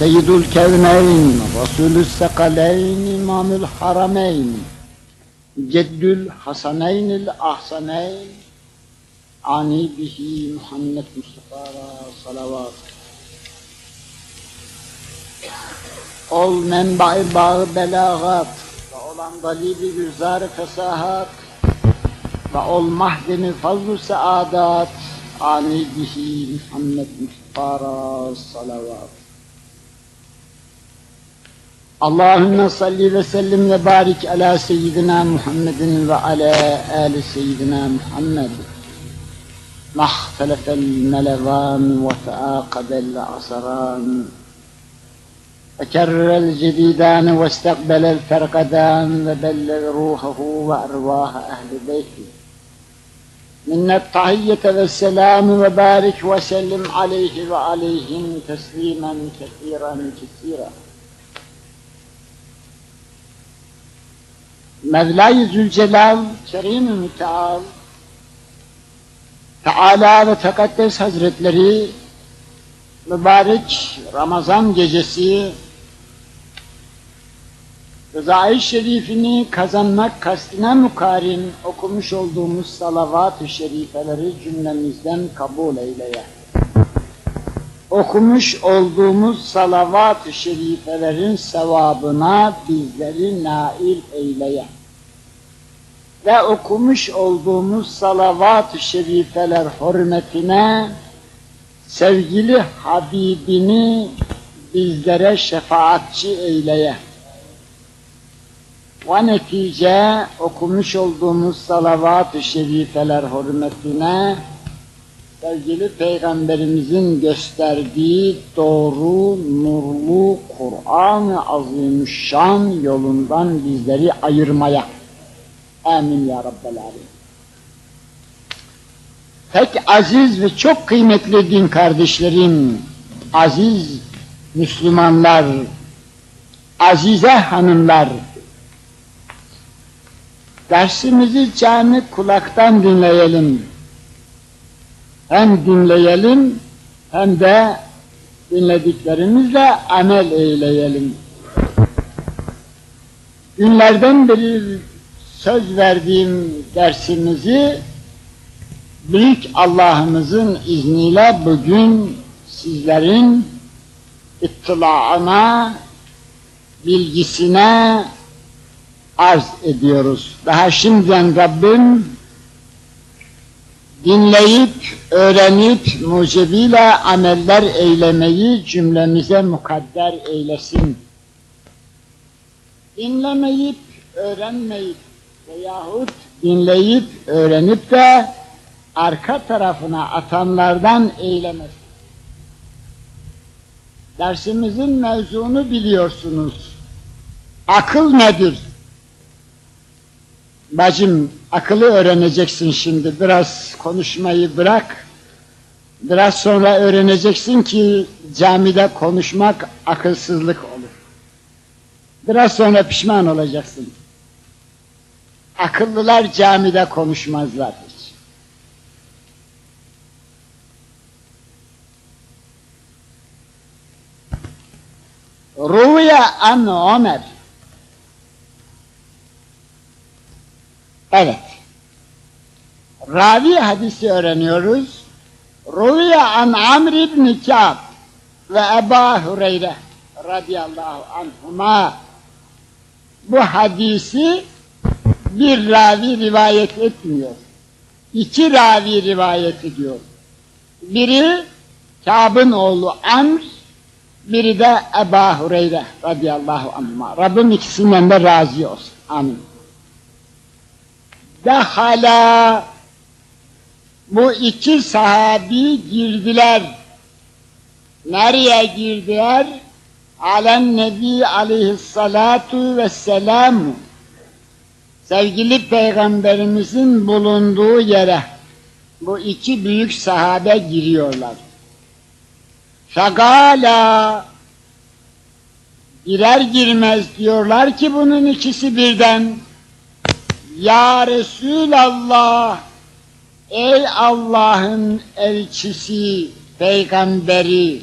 Seyyidul Kevneyn, Resulü Sekaleyn, İmamül Harameyn, Ceddül Hasaneynil Ahsaneyn, Ani bihi Muhammed Mustafa'ya salavat. Ol menba-i bağı belagat ve olan dalibi güzar fesahat ve ol mahdeni fazl-ı saadat ani bihi Muhammed Mustafa'ya salavat. اللهم صل وسلم وبارك على سيدنا محمد وعلى آل سيدنا محمد. ما اختلف الملغان وتعاقب العصران. وكرر الجديدان واستقبل الفرقدان وبلغ روحه وأرواح أهل بيته. منا التحية والسلام وبارك وسلم عليه وعليهم تسليما كثيرا كثيرا, كثيرا. Mevla-i Zülcelal, Kerim-i Müteal, Teala ve Tekaddes Hazretleri, mübarek Ramazan gecesi, Rıza-i Şerifini kazanmak kastine mukarin okumuş olduğumuz salavat-ı şerifeleri cümlemizden kabul eyleye. Okumuş olduğumuz salavat-ı şerifelerin sevabına bizleri nail eyleye. Ve okumuş olduğumuz salavat-ı şerifeler hürmetine sevgili Habibini bizlere şefaatçi eyleye. Ve netice okumuş olduğumuz salavat-ı şerifeler hürmetine sevgili Peygamberimizin gösterdiği doğru, nurlu Kur'an-ı Azimüşşan yolundan bizleri ayırmaya. Amin ya Rabbel Alemin. Pek aziz ve çok kıymetli din kardeşlerim, aziz Müslümanlar, azize hanımlar, dersimizi canı kulaktan dinleyelim. Hem dinleyelim hem de dinlediklerimizle amel eyleyelim. Günlerden beri söz verdiğim dersimizi büyük Allah'ımızın izniyle bugün sizlerin ittilaına, bilgisine arz ediyoruz. Daha şimdiden Rabbim dinleyip, öğrenip, mucibiyle ameller eylemeyi cümlemize mukadder eylesin. Dinlemeyip, öğrenmeyip veyahut dinleyip, öğrenip de arka tarafına atanlardan eylemesin. Dersimizin mevzunu biliyorsunuz. Akıl nedir? Bacım akıllı öğreneceksin şimdi. Biraz konuşmayı bırak. Biraz sonra öğreneceksin ki camide konuşmak akılsızlık olur. Biraz sonra pişman olacaksın. Akıllılar camide konuşmazlar hiç. Ruya an Ömer Evet. Ravi hadisi öğreniyoruz. Ruya an Amr ibn Kâb ve Eba Hureyre radıyallahu anhuma bu hadisi bir ravi rivayet etmiyor. İki ravi rivayet ediyor. Biri Kâb'ın oğlu Amr, biri de Eba Hureyre radıyallahu anhuma. Rabbim ikisinden de razı olsun. Amin. Dehala bu iki sahabi girdiler. Nereye girdiler? Alen Nebi aleyhissalatu vesselam sevgili peygamberimizin bulunduğu yere bu iki büyük sahabe giriyorlar. Fegala girer girmez diyorlar ki bunun ikisi birden ya Resulallah, ey Allah'ın elçisi, peygamberi,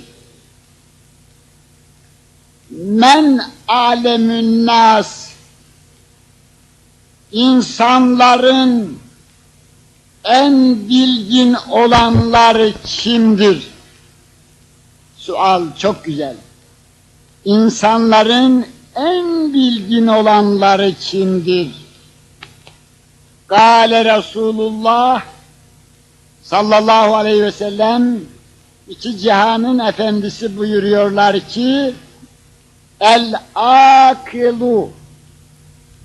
Men alemün nas insanların en bilgin olanları kimdir? Sual çok güzel. İnsanların en bilgin olanları kimdir? Kale Resulullah sallallahu aleyhi ve sellem iki cihanın efendisi buyuruyorlar ki el akilu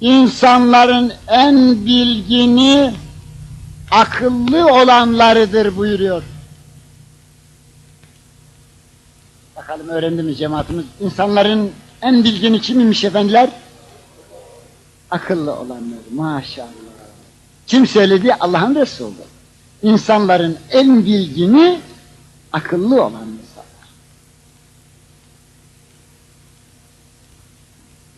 insanların en bilgini akıllı olanlarıdır buyuruyor. Bakalım öğrendi mi cemaatimiz? İnsanların en bilgini kimmiş efendiler? Akıllı olanlar. Maşallah. Kim söyledi? Allah'ın Resulü. İnsanların en bilgini akıllı olan insanlar.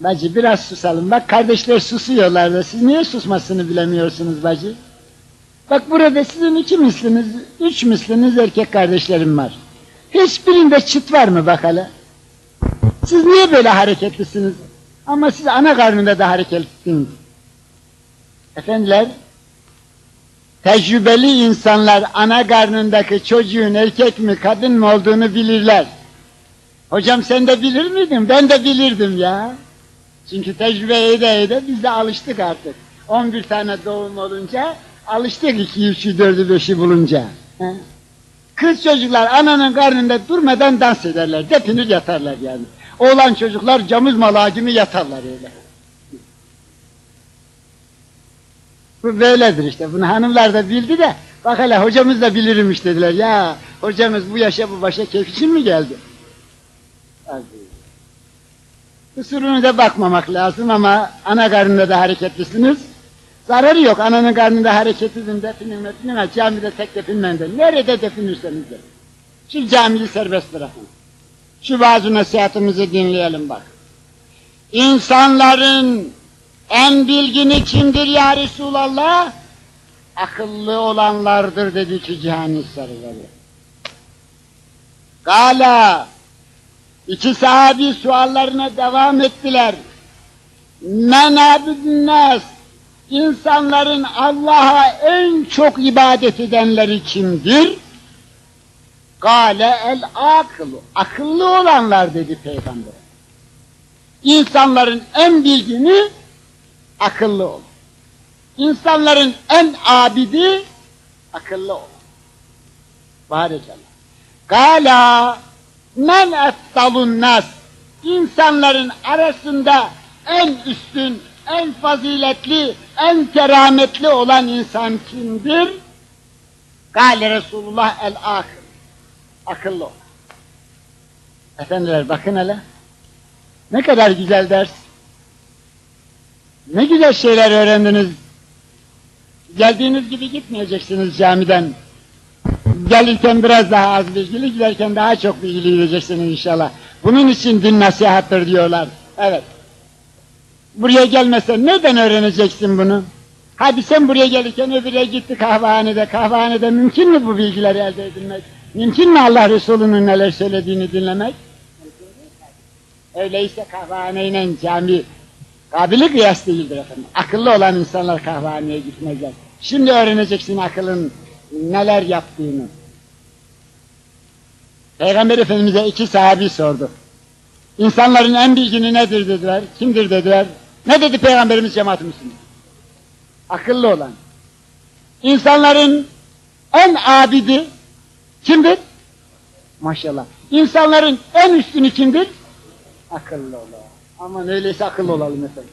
Bacı biraz susalım. Bak kardeşler susuyorlar da siz niye susmasını bilemiyorsunuz bacı? Bak burada sizin iki misliniz, üç misliniz erkek kardeşlerim var. Hiçbirinde çıt var mı bak hele? Siz niye böyle hareketlisiniz? Ama siz ana karnında da hareketlisiniz. Efendiler, tecrübeli insanlar ana karnındaki çocuğun erkek mi kadın mı olduğunu bilirler. Hocam sen de bilir miydin? Ben de bilirdim ya. Çünkü tecrübe ede ede biz de alıştık artık. 11 tane doğum olunca alıştık 2, 3'ü, 4'ü, 5'i bulunca. Kız çocuklar ananın karnında durmadan dans ederler, depinir yatarlar yani. Oğlan çocuklar camız malağı gibi yatarlar öyle. Bu böyledir işte. Bunu hanımlar da bildi de bak hele hocamız da bilirmiş dediler. Ya hocamız bu yaşa bu başa keyif için mi geldi? Hadi. Kusuruna bakmamak lazım ama ana karnında da hareketlisiniz. Zararı yok. Ananın karnında hareket edin, definin, mefinin, camide tek definmen de. Nerede definirseniz de. Şu camiyi serbest bırakın. Şu bazı nasihatimizi dinleyelim bak. İnsanların en bilgini kimdir ya Resulallah? Akıllı olanlardır dedi ki cihan sarıları. Gala iki sahabi suallarına devam ettiler. Men abidnas insanların Allah'a en çok ibadet edenleri kimdir? Gale el akıllı. Akıllı olanlar dedi peygamber. İnsanların en bilgini akıllı ol. İnsanların en abidi akıllı ol. Barakallah. Gala men eftalun nas. İnsanların arasında en üstün, en faziletli, en kerametli olan insan kimdir? Gale Resulullah el akıl. Akıllı ol. Efendiler bakın hele. Ne kadar güzel ders. Ne güzel şeyler öğrendiniz. Geldiğiniz gibi gitmeyeceksiniz camiden. Gelirken biraz daha az bilgili, giderken daha çok bilgili gideceksiniz inşallah. Bunun için din nasihattır diyorlar. Evet. Buraya gelmesen neden öğreneceksin bunu? Hadi sen buraya gelirken öbürüne gitti kahvehanede. Kahvehanede mümkün mü bu bilgileri elde edilmek? Mümkün mü Allah Resulü'nün neler söylediğini dinlemek? Öyleyse kahvehaneyle cami kabili kıyas değildir efendim. Akıllı olan insanlar kahvehaneye gitmezler. Şimdi öğreneceksin akılın neler yaptığını. Peygamber Efendimiz'e iki sahabi sordu. İnsanların en bilgini nedir dediler, kimdir dediler. Ne dedi Peygamberimiz cemaatimiz? Akıllı olan. İnsanların en abidi kimdir? Maşallah. İnsanların en üstünü kimdir? Akıllı olan. Aman öyleyse akıllı olalım efendim.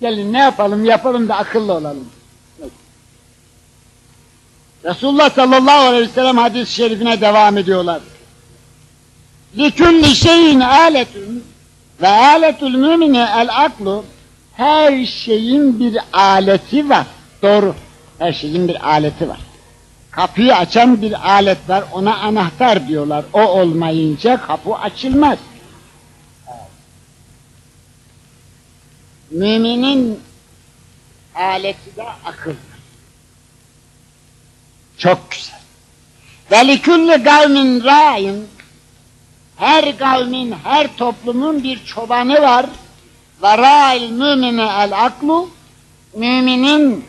Gelin ne yapalım yapalım da akıllı olalım. Resulullah sallallahu aleyhi ve sellem hadis-i şerifine devam ediyorlar. لِكُلِّ şeyin aletun ve aletul mümine el aklu her şeyin bir aleti var. Doğru. Her şeyin bir aleti var. Kapıyı açan bir alet var. Ona anahtar diyorlar. O olmayınca kapı açılmaz. Müminin aleti de akıl. Çok güzel. Ve likulli kavmin ra'in Her kavmin, her toplumun bir çobanı var. Ve ra'il mümine el aklu. Müminin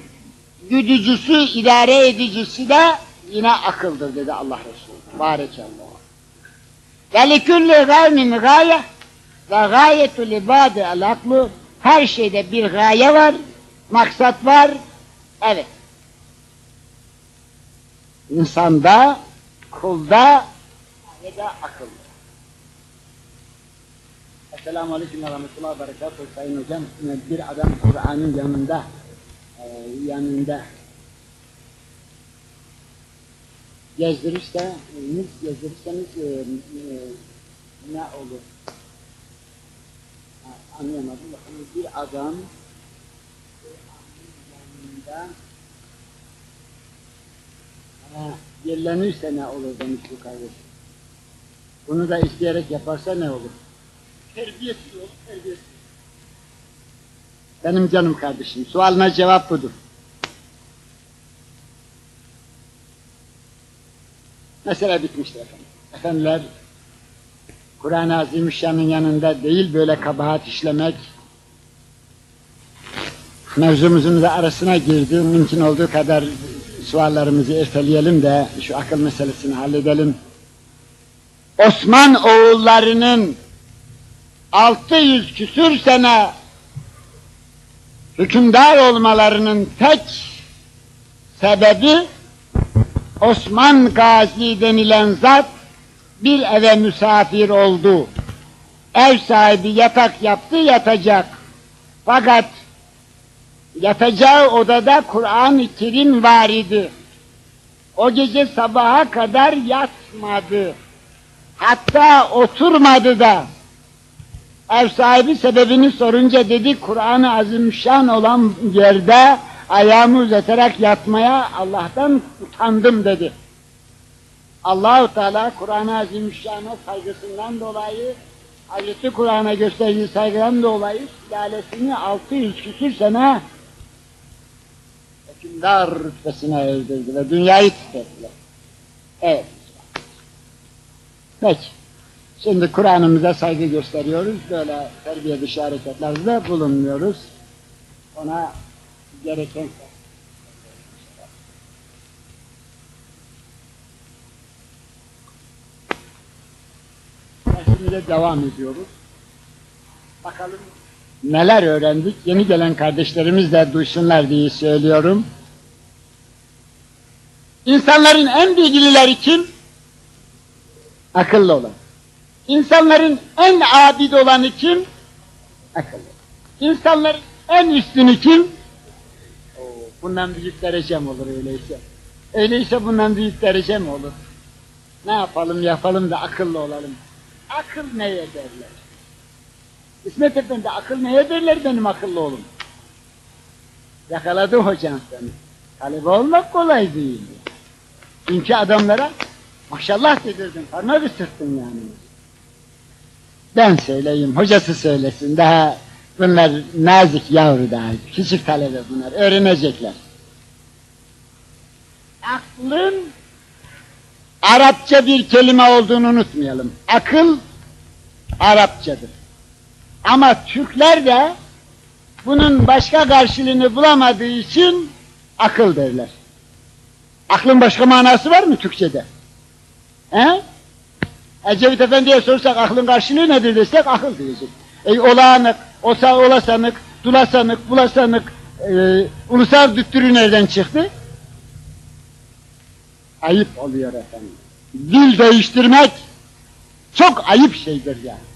güdücüsü, idare edicisi de yine akıldır dedi Allah Resulü. Barekallah. Ve likülli gavmin gaye ve gayetul ibade el aklu. Her şeyde bir gaye var, maksat var. Evet. İnsanda, kulda ve de akılda. Esselamu Aleyküm ve Rahmetullah ve Berekatuhu Sayın Hocam. Bir adam Kur'an'ın yanında, e, yanında gezdirirseniz, gezdirirseniz e, e, ne olur? Anlayamadım. Bakın bir adam Kur'an'ın yanında yerlenirse ne olur demiş bu kardeş. Bunu da isteyerek yaparsa ne olur? Terbiyesiz olur, terbiyesiz. Benim canım kardeşim, sualına cevap budur. Mesele bitmiştir efendim. Efendiler, Kur'an-ı Azimüşşan'ın yanında değil böyle kabahat işlemek, mevzumuzun da arasına girdi. Mümkün olduğu kadar suallarımızı erteleyelim de şu akıl meselesini halledelim. Osman oğullarının 600 küsür sene hükümdar olmalarının tek sebebi Osman Gazi denilen zat bir eve misafir oldu. Ev sahibi yatak yaptı yatacak. Fakat yatacağı odada Kur'an-ı Kerim var idi. O gece sabaha kadar yatmadı. Hatta oturmadı da. Ev sahibi sebebini sorunca dedi Kur'an-ı Azimüşşan olan yerde ayağımı uzatarak yatmaya Allah'tan utandım dedi. Allahu Teala Kur'an-ı Azimüşşan'a saygısından dolayı Hazreti Kur'an'a gösterdiği saygıdan dolayı sülalesini 600 küsür sene hükümdar rütbesine erdirdi ve dünyayı titrettiler. Evet. Peki. Şimdi Kur'an'ımıza saygı gösteriyoruz. Böyle terbiye dışı hareketlerde bulunmuyoruz. Ona gereken Dersimize devam ediyoruz. Bakalım neler öğrendik. Yeni gelen kardeşlerimiz de duysunlar diye söylüyorum. İnsanların en bilgilileri kim? Akıllı olan. İnsanların en abid olanı kim? Akıllı. İnsanların en üstünü kim? Oo, bundan büyük derecem olur öyleyse. Öyleyse bundan büyük derecem olur. Ne yapalım yapalım da akıllı olalım. Akıl neye derler? İsmet Efendi akıl neye derler benim akıllı oğlum? Yakaladı hocam seni. Talebe olmak kolay değil. Çünkü adamlara maşallah dedirdin, parmak ısırttın yani. Ben söyleyeyim, hocası söylesin. Daha bunlar nazik yavru daha, küçük talebe bunlar, öğrenecekler. Aklın Arapça bir kelime olduğunu unutmayalım. Akıl Arapçadır. Ama Türkler de bunun başka karşılığını bulamadığı için akıl derler. Aklın başka manası var mı Türkçe'de? He? Ecevit Efendi'ye sorsak aklın karşılığı nedir desek akıl diyecek. E, olağanık, osa olasanık, dulasanık, bulasanık, e, ulusal düttürü nereden çıktı? Ayıp oluyor efendim. Dil değiştirmek çok ayıp şeydir yani.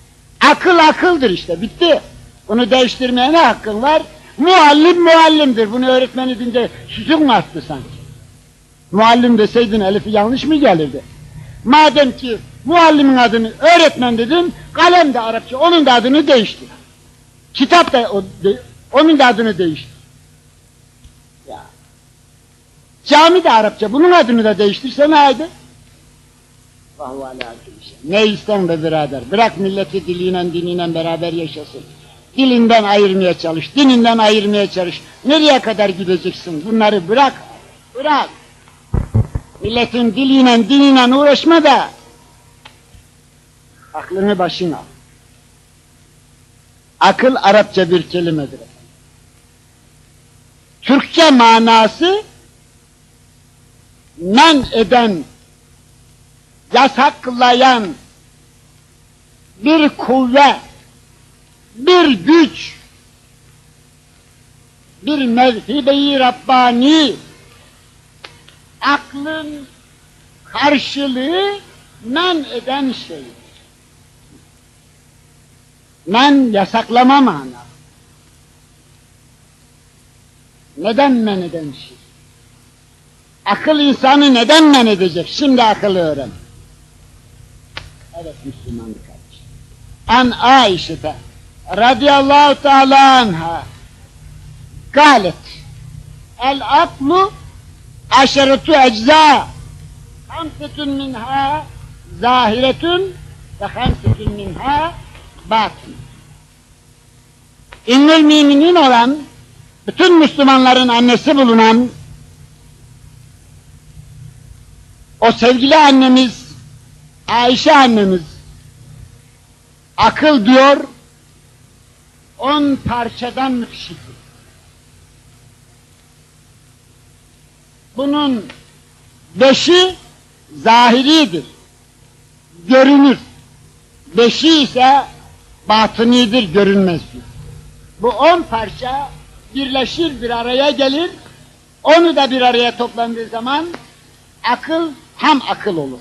Akıl akıldır işte, bitti. Bunu değiştirmeye ne hakkın var? Muallim muallimdir. Bunu öğretmeni dince sütun mu attı sanki? Muallim deseydin Elif'i yanlış mı gelirdi? Madem ki muallimin adını öğretmen dedin, kalem de Arapça, onun da adını değiştir. Kitap da o, onun da adını değiştir. Ya. Cami de Arapça, bunun adını da değiştirsene haydi. Ne isten be birader, bırak milleti diliyle diniyle beraber yaşasın. Dilinden ayırmaya çalış, dininden ayırmaya çalış. Nereye kadar gideceksin? Bunları bırak, bırak. Milletin diliyle diniyle uğraşma da Aklını başına. Akıl Arapça bir kelimedir. Türkçe manası men eden, yasaklayan bir kuvve, bir güç, bir mevhibe-i Rabbani, aklın karşılığı men eden şey. Men yasaklama mana. Neden men eden şey? Akıl insanı neden men edecek? Şimdi akıllı öğren. Evet Müslüman kardeş. An Aişe'te radıyallahu teala anha galet el aklu aşeretu ecza hamsetun minha zahiretun ve hamsetun minha batın. İnnül müminin olan bütün Müslümanların annesi bulunan o sevgili annemiz Ayşe annemiz akıl diyor on parçadan müteşekkir. Bunun beşi zahiridir, görünür. Beşi ise batınidir, görünmezdir. Bu on parça birleşir, bir araya gelir. Onu da bir araya toplandığı zaman akıl tam akıl olur.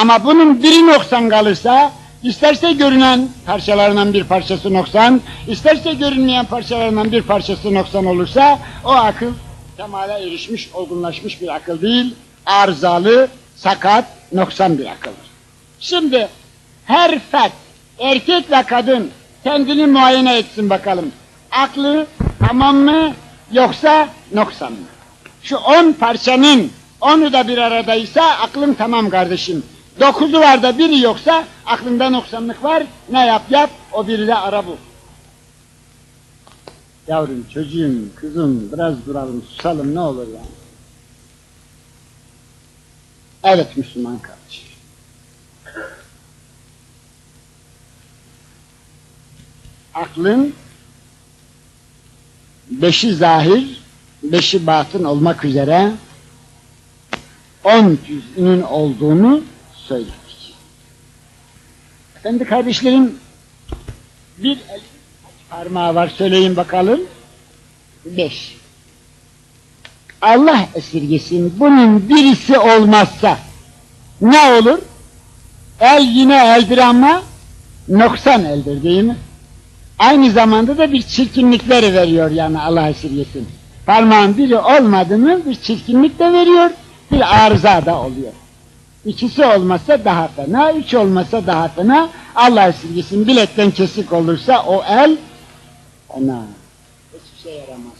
Ama bunun biri noksan kalırsa, isterse görünen parçalarından bir parçası noksan, isterse görünmeyen parçalarından bir parçası noksan olursa, o akıl kemale erişmiş, olgunlaşmış bir akıl değil, arızalı, sakat, noksan bir akıldır. Şimdi her fert, erkek ve kadın kendini muayene etsin bakalım. Aklı tamam mı yoksa noksan mı? Şu on parçanın onu da bir aradaysa aklın tamam kardeşim. Dokuzu var da biri yoksa aklında noksanlık var. Ne yap yap o biri de ara bul. Yavrum, çocuğum, kızım biraz duralım, susalım ne olur yani. Evet Müslüman kardeş. Aklın beşi zahir, beşi batın olmak üzere on cüz'ünün olduğunu söyledik. Efendi kardeşlerim, bir el parmağı var söyleyin bakalım. Beş. Allah esirgesin bunun birisi olmazsa ne olur? El yine eldir ama noksan eldir değil mi? Aynı zamanda da bir çirkinlikleri veriyor yani Allah esirgesin. Parmağın biri olmadı mı bir çirkinlik de veriyor, bir arıza da oluyor. İkisi olmasa daha fena, üç olmasa daha fena. Allah esirgesin bilekten kesik olursa o el, ana hiçbir şey yaramaz.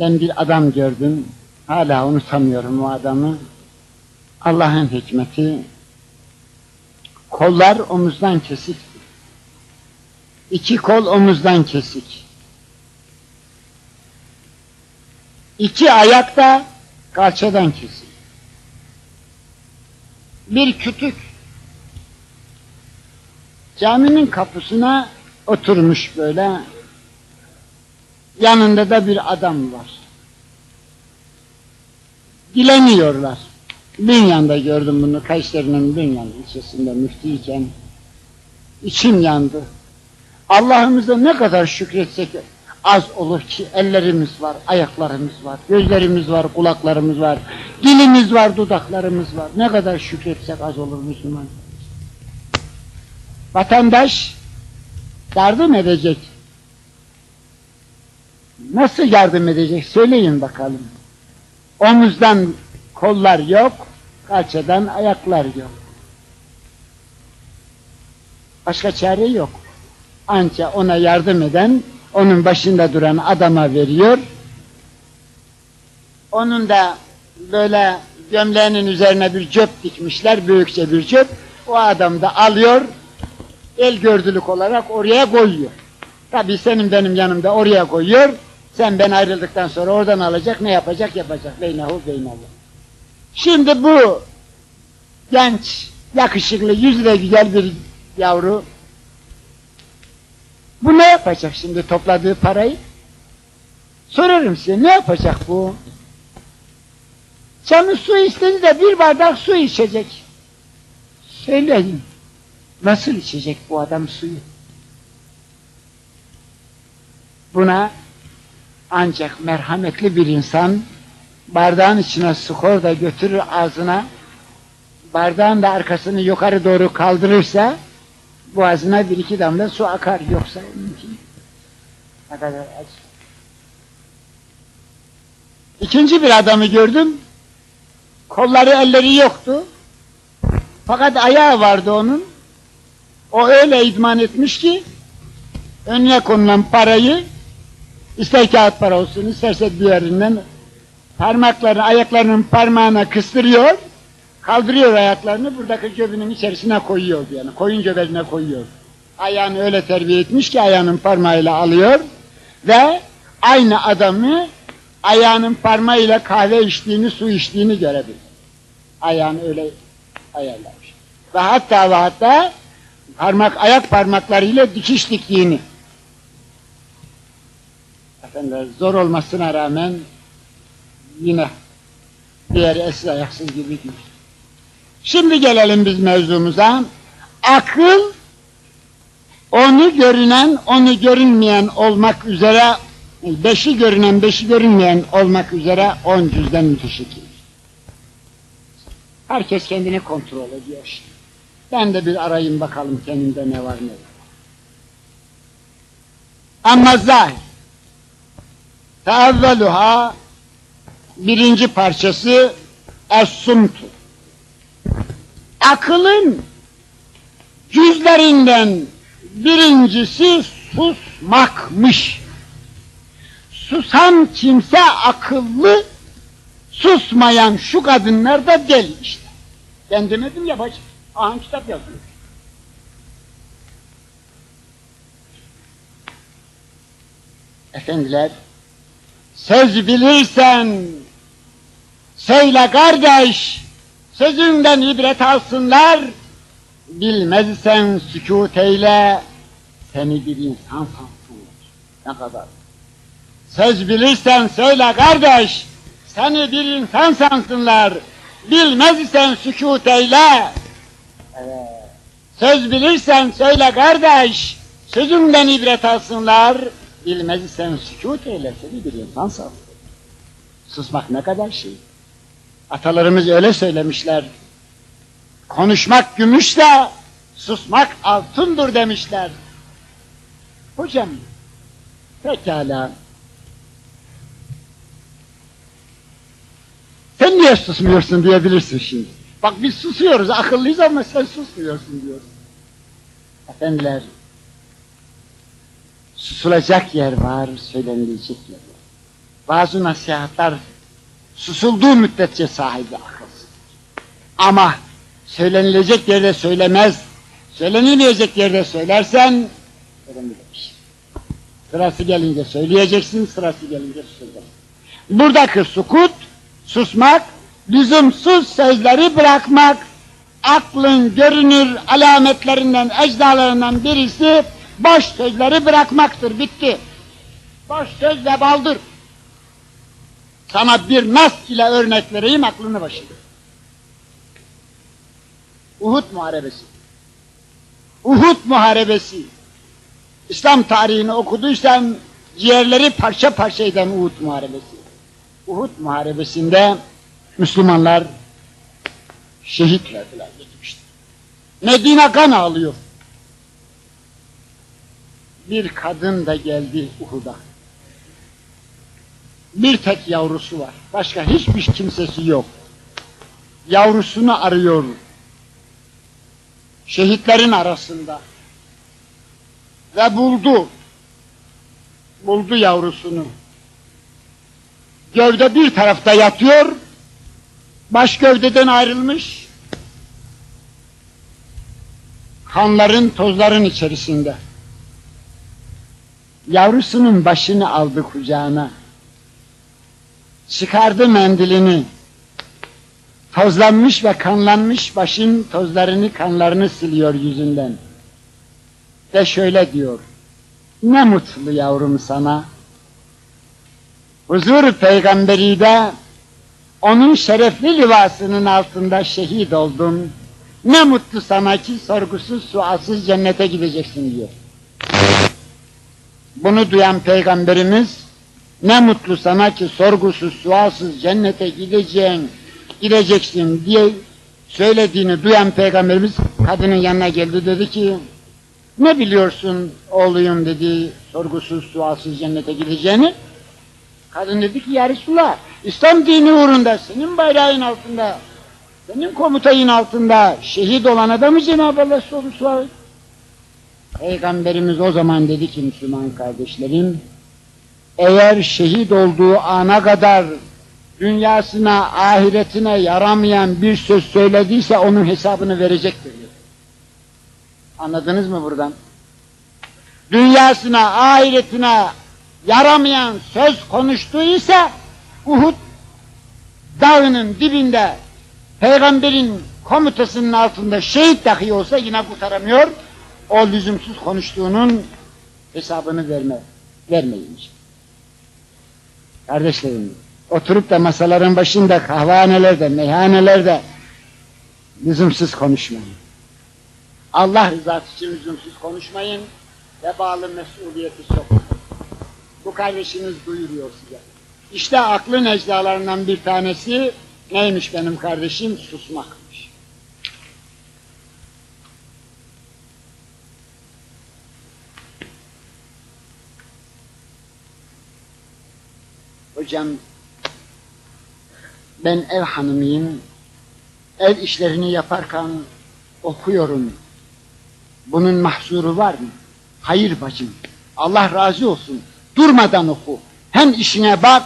Ben bir adam gördüm, hala unutamıyorum o adamı. Allah'ın hikmeti, kollar omuzdan kesik. İki kol omuzdan kesik. İki ayak da kalçadan kesik. Bir kütük caminin kapısına oturmuş böyle yanında da bir adam var. Dileniyorlar. Bünyan'da gördüm bunu, Kayseri'nin Bünyan ilçesinde müftiyken. içim yandı. Allah'ımıza ne kadar şükretsek az olur ki ellerimiz var, ayaklarımız var, gözlerimiz var, kulaklarımız var, dilimiz var, dudaklarımız var. Ne kadar şükretsek az olur Müslüman. Vatandaş yardım edecek. Nasıl yardım edecek söyleyin bakalım. Omuzdan kollar yok, kalçadan ayaklar yok. Başka çare yok. Anca ona yardım eden, onun başında duran adama veriyor. Onun da böyle gömleğinin üzerine bir cöp dikmişler, büyükçe bir cöp. O adam da alıyor, el gördülük olarak oraya koyuyor. Tabii senin benim yanımda oraya koyuyor. Sen ben ayrıldıktan sonra oradan alacak, ne yapacak yapacak. Beynehu beynallah. Şimdi bu genç, Yakışıklı, yüzü de güzel bir yavru. Bu ne yapacak şimdi topladığı parayı? Sorarım size ne yapacak bu? Canı su istedi de bir bardak su içecek. Söyleyin. Nasıl içecek bu adam suyu? Buna ancak merhametli bir insan bardağın içine su koy da götürür ağzına bardağın da arkasını yukarı doğru kaldırırsa boğazına bir iki damla su akar yoksa mümkün. Ne kadar acı. İkinci bir adamı gördüm. Kolları elleri yoktu. Fakat ayağı vardı onun. O öyle idman etmiş ki önüne konulan parayı ister kağıt para olsun isterse diğerinden parmaklarını ayaklarının parmağına kıstırıyor kaldırıyor ayaklarını buradaki cebinin içerisine koyuyor yani koyun cebine koyuyor. Ayağını öyle terbiye etmiş ki ayağının parmağıyla alıyor ve aynı adamı ayağının parmağıyla kahve içtiğini, su içtiğini görebilir. Ayağını öyle ayarlamış. Ve hatta ve hatta parmak, ayak parmaklarıyla dikiş diktiğini. Efendim zor olmasına rağmen yine diğer eski ayaksız gibi değil. Şimdi gelelim biz mevzumuza. Akıl onu görünen, onu görünmeyen olmak üzere beşi görünen, beşi görünmeyen olmak üzere on cüzden müteşekkil. Herkes kendini kontrol ediyor. Ben de bir arayayım bakalım kendimde ne var ne yok. Ama zahir. Teevveluha birinci parçası Es-Sumtu. Akılın cüzlerinden birincisi susmakmış. Susan kimse akıllı, susmayan şu kadınlar da deli işte. Ben demedim ya bacım, aha kitap yazıyor. Efendiler, söz bilirsen, söyle kardeş, sözünden ibret alsınlar, bilmezsen sükut eyle, seni bir insan sansınlar. Ne kadar? Söz bilirsen söyle kardeş, seni bir insan sansınlar, bilmezsen sükut eyle. Evet. Söz bilirsen söyle kardeş, sözümden ibret alsınlar, bilmezsen sükut eyle, seni bir insan sansınlar. Susmak ne kadar şey. Atalarımız öyle söylemişler. Konuşmak gümüş de susmak altındır demişler. Hocam, pekala. Sen niye susmuyorsun diyebilirsin şimdi. Bak biz susuyoruz, akıllıyız ama sen susmuyorsun diyor. Efendiler, susulacak yer var, söylenilecek yer var. Bazı nasihatler susulduğu müddetçe sahibi akılsız. Ama söylenilecek yerde söylemez, söylenilmeyecek yerde söylersen, öğrenilir. Sırası gelince söyleyeceksin, sırası gelince susacaksın. Buradaki sukut, susmak, lüzumsuz sözleri bırakmak, aklın görünür alametlerinden, ecdalarından birisi boş sözleri bırakmaktır, bitti. Boş söz ve baldır. Sana bir nas ile örnek vereyim aklını başına. Uhud Muharebesi. Uhud Muharebesi. İslam tarihini okuduysan ciğerleri parça parça eden Uhud Muharebesi. Uhud Muharebesi'nde Müslümanlar şehit verdiler gitmişti. Medine kan ağlıyor. Bir kadın da geldi Uhud'a. Bir tek yavrusu var. Başka hiçbir kimsesi yok. Yavrusunu arıyor. Şehitlerin arasında. Ve buldu. Buldu yavrusunu. Gövde bir tarafta yatıyor. Baş gövdeden ayrılmış. Kanların, tozların içerisinde. Yavrusunun başını aldı kucağına çıkardı mendilini, Tozlanmış ve kanlanmış başın tozlarını kanlarını siliyor yüzünden. Ve şöyle diyor. Ne mutlu yavrum sana. Huzur peygamberi de onun şerefli livasının altında şehit oldun. Ne mutlu sana ki sorgusuz sualsız cennete gideceksin diyor. Bunu duyan peygamberimiz ne mutlu sana ki sorgusuz sualsız cennete gideceğin, gideceksin diye söylediğini duyan peygamberimiz kadının yanına geldi dedi ki ne biliyorsun oğluyum dedi sorgusuz sualsız cennete gideceğini. Kadın dedi ki ya İslam dini uğrunda senin bayrağın altında senin komutayın altında şehit olan adamı Cenab-ı Allah soru. Peygamberimiz o zaman dedi ki Müslüman kardeşlerim eğer şehit olduğu ana kadar dünyasına, ahiretine yaramayan bir söz söylediyse onun hesabını verecektir. Anladınız mı buradan? Dünyasına, ahiretine yaramayan söz konuştuysa Uhud dağının dibinde peygamberin komutasının altında şehit dahi olsa yine kurtaramıyor. O lüzumsuz konuştuğunun hesabını verme, vermeyince. Kardeşlerim, oturup da masaların başında, kahvehanelerde, meyhanelerde lüzumsuz konuşmayın. Allah rızası için lüzumsuz konuşmayın. Vebalı mesuliyeti çok. Bu kardeşiniz duyuruyor size. İşte aklın ecdalarından bir tanesi neymiş benim kardeşim? Susmakmış. Hocam ben ev hanımıyım. Ev işlerini yaparken okuyorum. Bunun mahsuru var mı? Hayır bacım. Allah razı olsun. Durmadan oku. Hem işine bak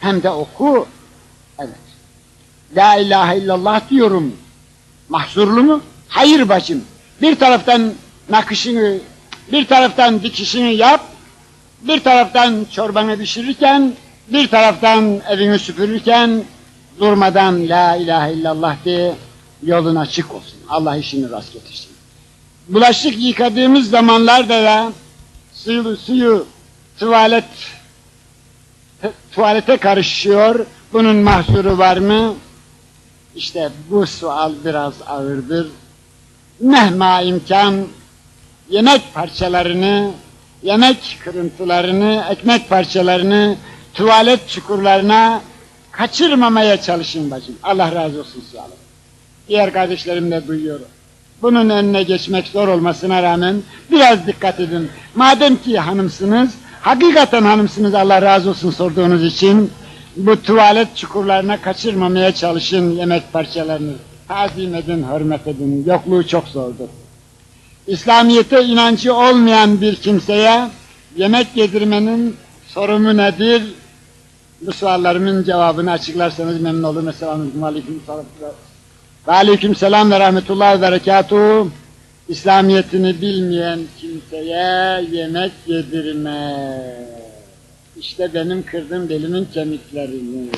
hem de oku. Evet. La ilahe illallah diyorum. Mahsurlu mu? Hayır bacım. Bir taraftan nakışını, bir taraftan dikişini yap, bir taraftan çorbanı pişirirken, bir taraftan evini süpürürken durmadan la ilahe illallah de yolun açık olsun. Allah işini rast getirsin. Bulaşık yıkadığımız zamanlarda da suyu, suyu tuvalet tuvalete karışıyor. Bunun mahsuru var mı? İşte bu sual biraz ağırdır. Mehma imkan yemek parçalarını, yemek kırıntılarını, ekmek parçalarını tuvalet çukurlarına kaçırmamaya çalışın bacım. Allah razı olsun sualım. Diğer kardeşlerim de duyuyorum. Bunun önüne geçmek zor olmasına rağmen biraz dikkat edin. Madem ki hanımsınız, hakikaten hanımsınız Allah razı olsun sorduğunuz için bu tuvalet çukurlarına kaçırmamaya çalışın yemek parçalarını. Tazim edin, hürmet edin. Yokluğu çok zordur. İslamiyete inancı olmayan bir kimseye yemek yedirmenin sorumlu nedir? Bu suallarımın cevabını açıklarsanız memnun olurum. Esselamu aleyküm. Ve aleyküm selam ve rahmetullahi ve berekatuhu. İslamiyetini bilmeyen kimseye yemek yedirme. İşte benim kırdığım belimin kemiklerini.